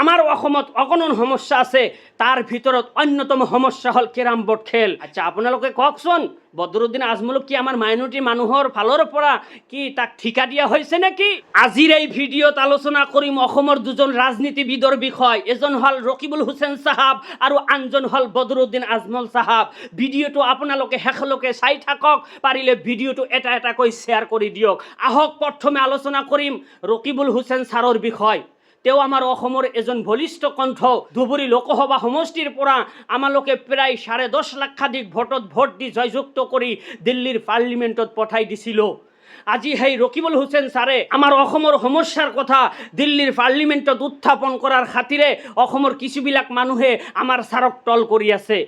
আমাৰ অসমত অকণমান সমস্যা আছে তাৰ ভিতৰত অন্যতম সমস্যা হ'ল কেৰাম বৰ্ড খেল। আচ্ছা আপোনালোকে কওকচোন বদৰুদ্দিন আজমলক কি আমাৰ মাইনৰিটি মানুহৰ ফালৰ পৰা কি তাক ঠিকা দিয়া হৈছে নেকি? আজিৰ এই ভিডিঅ'ত আলোচনা কৰিম অসমৰ দুজন ৰাজনীতিবিদৰ বিষয়। এজন হ'ল ৰকিবুল হুছেইন চাহাব আৰু আনজন হ'ল বদৰুদ্দিন আজমল চাহাব। ভিডিঅ'টো আপোনালোকে শেষলৈকে চাই থাকক পাৰিলে ভিডিঅ'টো এটা এটাকৈ শ্বেয়াৰ কৰি দিয়ক। আহক প্ৰথমে আলোচনা কৰিম ৰকিবুল হুছেইন ছাৰৰ বিষয়। তেওঁ আমাৰ অসমৰ এজন বলিষ্ঠ কণ্ঠ। ধুবুৰী লোকসভা সমষ্টিৰ পৰা আমালোকে প্ৰায় চাৰে দহ লাখাধিক ভোটত ভোট দি জয়যুক্ত কৰি দিল্লীৰ পাৰ্লিমেণ্টত পঠাই দিছিলোঁ। আজি সেই ৰকিবুল হুছেইন ছাৰে আমাৰ অসমৰ সমস্যাৰ কথা দিল্লীৰ পাৰ্লিমেণ্টত উত্থাপন কৰাৰ খাতিৰে অসমৰ কিছুবিলাক মানুহে আমাৰ ছাৰক টল কৰি আছে।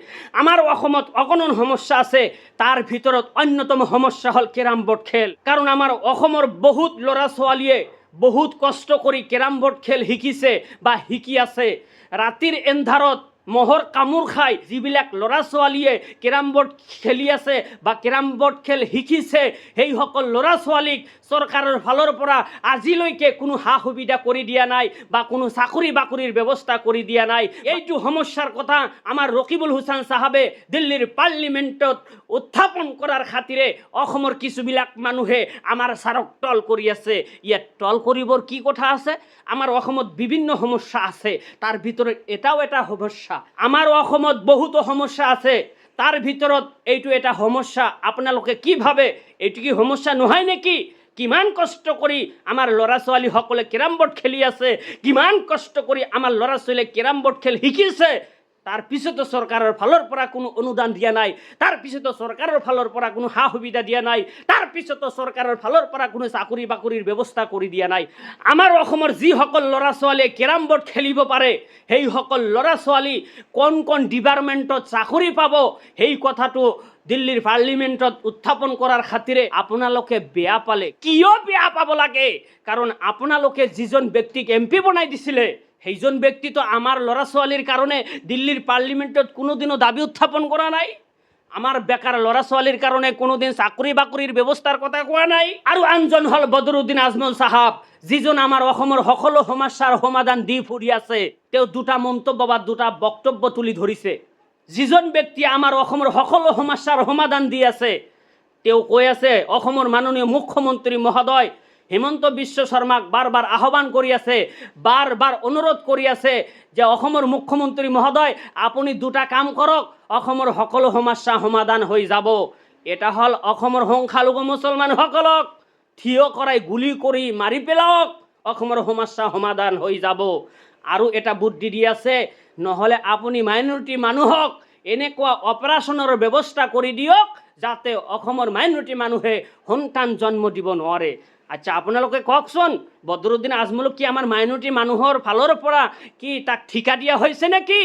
আমাৰ অসমত অকণমান সমস্যা আছে, তাৰ ভিতৰত অন্যতম সমস্যা হ'ল কেৰাম বৰ্ড খেল। কাৰণ আমাৰ অসমৰ বহুত ল'ৰা ছোৱালীয়ে বহুত কষ্ট কৰি কেৰাম বৰ্ড খেল শিকিছে বা শিকি আছে। ৰাতিৰ এন্ধাৰত মহৰ কামোৰ খাই যিবিলাক ল'ৰা ছোৱালীয়ে কেৰাম বৰ্ড খেলি আছে বা কেৰাম বৰ্ড খেল শিকিছে, সেইসকল ল'ৰা ছোৱালীক চৰকাৰৰ ফালৰ পৰা আজিলৈকে কোনো সা সুবিধা কৰি দিয়া নাই বা কোনো চাকৰি বাকৰিৰ ব্যৱস্থা কৰি দিয়া নাই। এইটো সমস্যাৰ কথা আমাৰ ৰকিবুল হুছেইন চাহাবে দিল্লীৰ পাৰ্লিমেণ্টত উত্থাপন কৰাৰ খাতিৰে অসমৰ কিছুবিলাক মানুহে আমাৰ ছাৰক টল কৰি আছে। ইয়াত টল কৰিবৰ কি কথা আছে? আমাৰ অসমত বিভিন্ন সমস্যা আছে। তাৰ ভিতৰত এটাও এটা সমস্যা। আমাৰ অসমত বহুতো সমস্যা আছে। তাৰ ভিতৰত এইটো এটা সমস্যা। আপোনালোকে কি ভাবে? এইটো কি সমস্যা নহয় নেকি? কিমান কষ্ট কৰি আমাৰ ল'ৰা ছোৱালীসকলে কেৰম বৰ্ড খেলি আছে? কিমান কষ্ট কৰি আমাৰ ল'ৰা ছোৱালীয়ে কেৰম বৰ্ড খেল শিকিছে? পিছতো চৰকাৰৰ ফালৰ পৰা কোনো অনুদান দিয়া নাই, তাৰ পিছতো চৰকাৰৰ ফালৰ পৰা কোনো সা সুবিধা দিয়া নাই, তাৰ পিছতো চৰকাৰৰ ফালৰ পৰা কোনো চাকৰি বাকৰিৰ ব্যৱস্থা কৰি দিয়া নাই। আমাৰ অসমৰ যিসকল ল'ৰা ছোৱালীয়ে কেৰাম বৰ্ড খেলিব পাৰে, সেইসকল ল'ৰা ছোৱালী কোন কোন ডিপাৰ্টমেণ্টত চাকৰি পাব, সেই কথাটো দিল্লীৰ পাৰ্লিমেণ্টত উত্থাপন কৰাৰ খাতিৰে আপোনালোকে বেয়া পালে। কিয় বেয়া পাব লাগে? কাৰণ আপোনালোকে যিজন ব্যক্তিক এম পি বনাই দিছিলে সেইজন ব্যক্তিতো আমাৰ ল'ৰা ছোৱালীৰ কাৰণে দিল্লীৰ পাৰ্লিমেণ্টত কোনোদিনো দাবি উত্থাপন কৰা নাই। আমাৰ বেকাৰ ল'ৰা ছোৱালীৰ কাৰণে কোনোদিন চাকৰি বাকৰিৰ ব্যৱস্থাৰ কথা কোৱা নাই। আৰু আনজন হ'ল বদৰুদ্দিন আজমল চাহাব যিজন আমাৰ অসমৰ সকলো সমস্যাৰ সমাধান দি ফুৰি আছে। তেওঁ দুটা মন্তব্য বা দুটা বক্তব্য তুলি ধৰিছে। যিজন ব্যক্তিয়ে আমাৰ অসমৰ সকলো সমস্যাৰ সমাধান দি আছে, তেওঁ কৈ আছে, অসমৰ মাননীয় মুখ্যমন্ত্ৰী মহোদয় হিমন্ত বিশ্ব শৰ্মাক বাৰ বাৰ আহ্বান বাৰ অনুৰোধ কৰি আছে যে অসমৰ মুখ্যমন্ত্ৰী মহোদয়, আপুনি দুটা কাম কৰক, অসমৰ সকলো সমস্যা সমাধান হৈ যাব। এটা হ'ল অসমৰ সংখ্যালঘু মুছলমানসকলক থিয় কৰাই গুলি কৰি মাৰি পেলাওক, অসমৰ সমস্যা সমাধান হৈ যাব। আৰু এটা বুদ্ধি দি আছে, নহ'লে আপুনি মাইনৰিটি মানুহক এনেকুৱা অপাৰেশ্যনৰ ব্যৱস্থা কৰি দিয়ক, যাতে অসমৰ মাইনৰিটি মানুহে সন্তান জন্ম দিব নোৱাৰে। আচ্ছা আপোনালোকে কওকচোন, বদৰুদ্দিন আজমলক কি আমাৰ মাইনৰিটি মানুহৰ ফালৰ পৰা কি তাক ঠিকা দিয়া হৈছে নেকি?